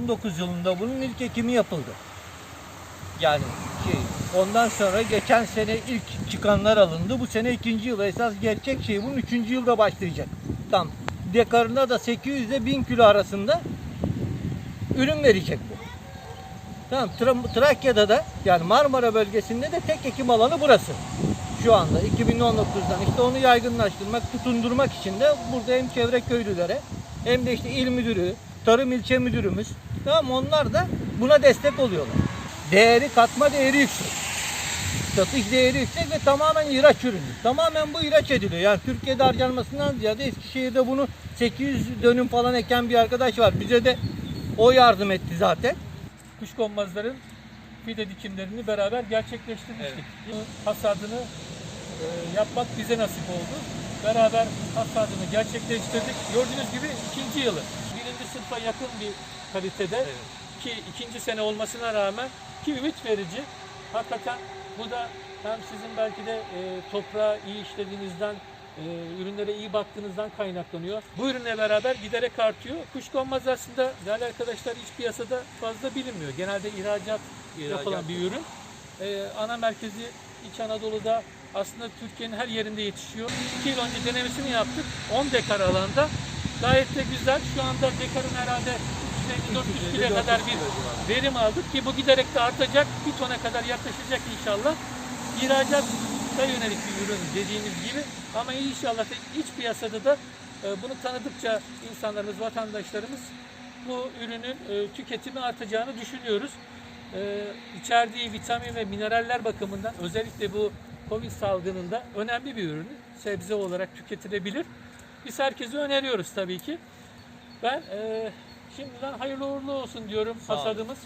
2019 yılında bunun ilk ekimi yapıldı. Yani şey, ondan sonra geçen sene ilk çıkanlar alındı. Bu sene ikinci yıl. Esas gerçek şey bunun üçüncü yılda başlayacak. Tam dekarında da 800 ile 1000 kilo arasında ürün verecek bu. Tamam Tra- Trakya'da da yani Marmara bölgesinde de tek ekim alanı burası. Şu anda 2019'dan işte onu yaygınlaştırmak, tutundurmak için de burada hem çevre köylülere hem de işte il müdürü, tarım ilçe müdürümüz tamam onlar da buna destek oluyorlar. Değeri katma değeri yüksek. Satış değeri yüksek ve tamamen ihraç ürünü. Tamamen bu ihraç ediliyor. Yani Türkiye'de harcanmasından ziyade Eskişehir'de bunu 800 dönüm falan eken bir arkadaş var. Bize de o yardım etti zaten. kuşkonmazların fide dikimlerini beraber gerçekleştirmiştik. Hasadını e, yapmak bize nasip oldu. Beraber hasadını gerçekleştirdik. Gördüğünüz gibi ikinci yılı. Birinci sınıfa yakın bir kalitede ki ikinci sene olmasına rağmen ki ümit verici. Hakikaten bu da hem sizin belki de e, toprağı iyi işlediğinizden e, ürünlere iyi baktığınızdan kaynaklanıyor. Bu ürünle beraber giderek artıyor. Kuşkonmaz aslında değerli arkadaşlar iç piyasada fazla bilinmiyor. Genelde ihracat, yapılan bir ürün. E, ana merkezi İç Anadolu'da aslında Türkiye'nin her yerinde yetişiyor. 2 yıl önce denemesini yaptık. 10 dekar alanda. Gayet de güzel. Şu anda dekarın herhalde 400 kilo kadar bir verim aldık ki bu giderek de artacak. Bir tona kadar yaklaşacak inşallah. İhracata yönelik bir ürün dediğimiz gibi ama inşallah iç piyasada da e, bunu tanıdıkça insanlarımız, vatandaşlarımız bu ürünün e, tüketimi artacağını düşünüyoruz. E, içerdiği vitamin ve mineraller bakımından özellikle bu Covid salgınında önemli bir ürün. Sebze olarak tüketilebilir. Biz herkese öneriyoruz tabii ki. Ben e, şimdiden hayırlı uğurlu olsun diyorum Sağ olun. hasadımız.